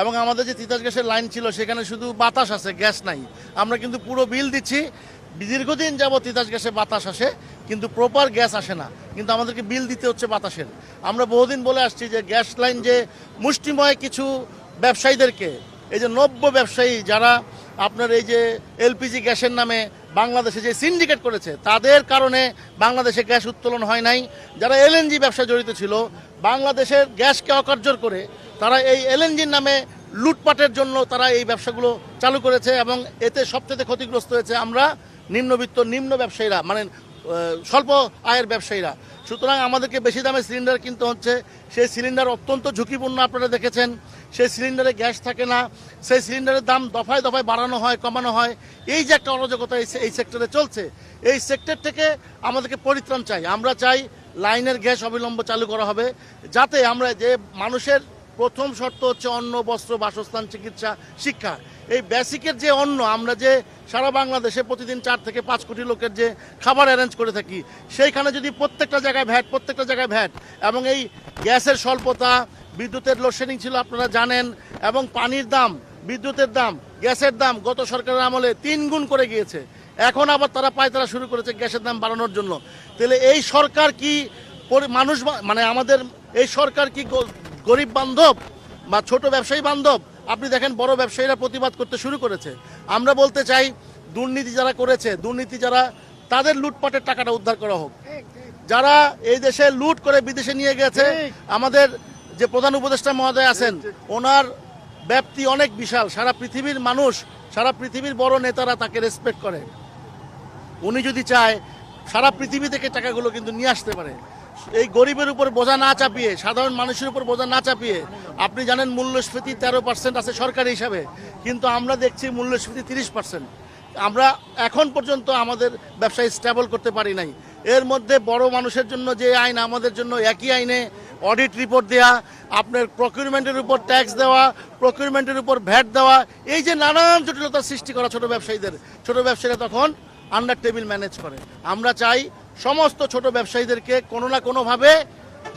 এবং আমাদের যে তিতাস গ্যাসের লাইন ছিল, সেখানে শুধু বাতাস আছে, গ্যাস নাই। আমরা কিন্তু পুরো বিল দিচ্ছি। দীর্ঘদিন যাবত তিতাস গ্যাসে বাতাস আসে, কিন্তু প্রপার গ্যাস আসে না। কিন্তু আমাদেরকে বিল দিতে হচ্ছে বাতাসের। আমরা বহুদিন বলে আসছি যে গ্যাস লাইন যে মুষ্টিময় কিছু ব্যবসায়ীদেরকে, এই যে নব্য ব্যবসায়ী যারা আপনার এই যে এলপিজি গ্যাসের নামে বাংলাদেশে যে সিন্ডিকেট করেছে, তাদের কারণে বাংলাদেশে গ্যাস উত্তোলন হয় নাই। যারা এলএনজি ব্যবসা জড়িত ছিল, বাংলাদেশের গ্যাসকে অকার্যর করে তারা এই এলএনজির নামে লুটপাটের জন্য তারা এই ব্যবসাগুলো চালু করেছে এবং এতে সবচেয়ে ক্ষতিগ্রস্ত হয়েছে আমরা নিম্নবিত্ত, নিম্ন ব্যবসায়ীরা মানে স্বল্প আয়ের ব্যবসায়ীরা। সুতরাং আমাদেরকে বেশি দামে সিলিন্ডার কিনতে হচ্ছে। সেই সিলিন্ডার অত্যন্ত ঝুঁকিপূর্ণ আপনারা দেখেছেন। সেই সিলিন্ডারে গ্যাস থাকে না। সেই সিলিন্ডারের দাম দফায় দফায় বাড়ানো হয়, কমানো হয়। এই যে একটা অরাজকতা এই সেক্টরে চলছে। এই সেক্টর থেকে আমাদেরকে পরিত্রাণ চাই। আমরা চাই লাইনের গ্যাস অবিলম্ব চালু করা হবে। যাতে আমরা যে মানুষের প্রথম শর্ত হচ্ছে অন্ন, বস্ত্র, বাসস্থান, চিকিৎসা, শিক্ষা। এই বেসিকের যে অন্ন, আমরা যে সারা বাংলাদেশে প্রতিদিন চার থেকে পাঁচ কোটি লোকের যে খাবার অ্যারেঞ্জ করে থাকি, সেইখানে যদি প্রত্যেকটা জায়গায় ভ্যাট, প্রত্যেকটা জায়গায় ভ্যাট, এবং এই গ্যাসের স্বল্পতা, বিদ্যুতের লোডশেডিং ছিল আপনারা জানেন, এবং পানির দাম, বিদ্যুতের দাম, গ্যাসের দাম গত সরকারের আমলে তিন গুণ করে গিয়েছে। এখন আবার তারা পায়তারা শুরু করেছে গ্যাসের দাম বাড়ানোর জন্য। তাহলে এই সরকার কি মানুষ মানে আমাদের এই সরকার কি গরিব বান্ধব বা ছোট ব্যবসায়ী বান্ধব, আপনি দেখেন বড় ব্যবসায়ীরা প্রতিবাদ করতে শুরু করেছে। আমরা বলতে চাই, দুর্নীতি যারা করেছে, দুর্নীতি যারা, তাদের লুটপাটের টাকাটা উদ্ধার করা হোক। যারা এই দেশে লুট করে বিদেশে নিয়ে গেছে, আমাদের যে প্রধান উপদেষ্টা মহোদয় আছেন, ওনার ব্যাপ্তি অনেক বিশাল। সারা পৃথিবীর মানুষ, সারা পৃথিবীর বড় নেতারা তাকে রেসপেক্ট করে। উনি যদি চায় সারা পৃথিবী থেকে টাকাগুলো কিন্তু নিয়ে আসতে পারে। এই গরিবের উপর বোঝা না চাপিয়ে, সাধারণ মানুষের উপর বোঝা না চাপিয়ে, আপনি জানেন মূল্যস্ফীতি তেরো পার্সেন্ট আছে সরকারি হিসাবে, কিন্তু আমরা দেখছি মূল্যস্ফীতি তিরিশ পার্সেন্ট আমরা এখন পর্যন্ত আমাদের ব্যবসায় স্টেবল করতে পারি নাই। এর মধ্যে বড় মানুষের জন্য যে আইন, আমাদের জন্য একই আইনে অডিট রিপোর্ট দেওয়া আপনার প্রকিউরমেন্টের উপর ট্যাক্স দেওয়া প্রকিউরমেন্টের উপর ভ্যাট দেওয়া, এই যে নানান জটিলতার সৃষ্টি করা ছোট ব্যবসায়ীদের। ছোট ব্যবসায়ীরা তখন আন্ডার টেবিল ম্যানেজ করে। আমরা চাই সমস্ত ছোট ব্যবসায়ীদেরকে কোনো না কোনোভাবে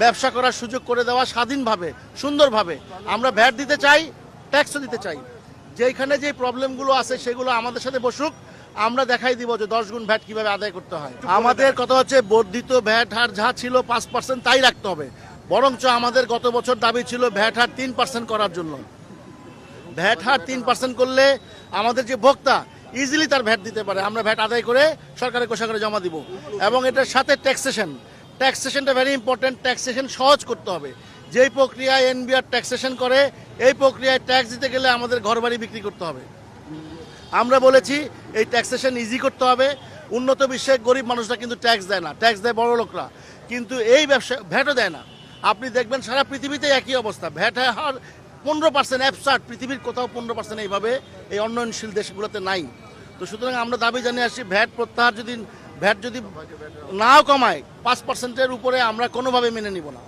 ব্যবসা করার সুযোগ করে দেওয়া স্বাধীনভাবে সুন্দরভাবে। আমরা ভ্যাট দিতে চাই ট্যাক্সও দিতে চাই। যেখানে যে প্রবলেমগুলো আছে সেগুলো আমাদের সাথে বসুক আমরা দেখাই দিব যে দশ গুণ ভ্যাট কীভাবে আদায় করতে হয়। আমাদের কথা হচ্ছে বর্ধিত ভ্যাট হার যা ছিল পাঁচ পার্সেন্ট তাই রাখতে হবে। বরঞ্চ আমাদের গত বছর দাবি ছিল ভ্যাট হার তিন পার্সেন্ট করার জন্য। ভ্যাট হার তিন পার্সেন্ট করলে আমাদের যে ভোক্তা ইজিলি তার ভ্যাট দিতে পারে। আমরা ভ্যাট আদায় করে সরকারের কোষাগারে জমা দিব। এবং এটার সাথে ট্যাক্সেশন ট্যাক্সেশনটা ভেরি ইম্পর্টেন্ট ট্যাক্সেশন সহজ করতে হবে। যেই প্রক্রিয়ায় এনবিআর ট্যাক্সেশন করে, এই প্রক্রিয়ায় ট্যাক্স দিতে গেলে আমাদের ঘর বাড়ি বিক্রি করতে হবে। আমরা বলেছি, এই ট্যাক্সেশন ইজি করতে হবে। উন্নত বিশ্বে গরিব মানুষরা কিন্তু ট্যাক্স দেয় না। ট্যাক্স দেয় বড় লোকরা। কিন্তু এই ব্যবসা ভ্যাটও দেয় না। আপনি দেখবেন সারা পৃথিবীতে একই অবস্থা। ভ্যাট হার পনেরো পার্সেন্ট অ্যাপসার্ট পৃথিবীর কোথাও পনেরো পার্সেন্ট এইভাবে এই উন্নয়নশীল দেশগুলোতে নাই। তো সুতরাং আমরা দাবি জানিয়ে আসি ভ্যাট প্রত্যাহার যদি ভ্যাট যদি নাও কমায়, পাঁচ পার্সেন্টের উপরে আমরা কোনোভাবে মেনে নিব না।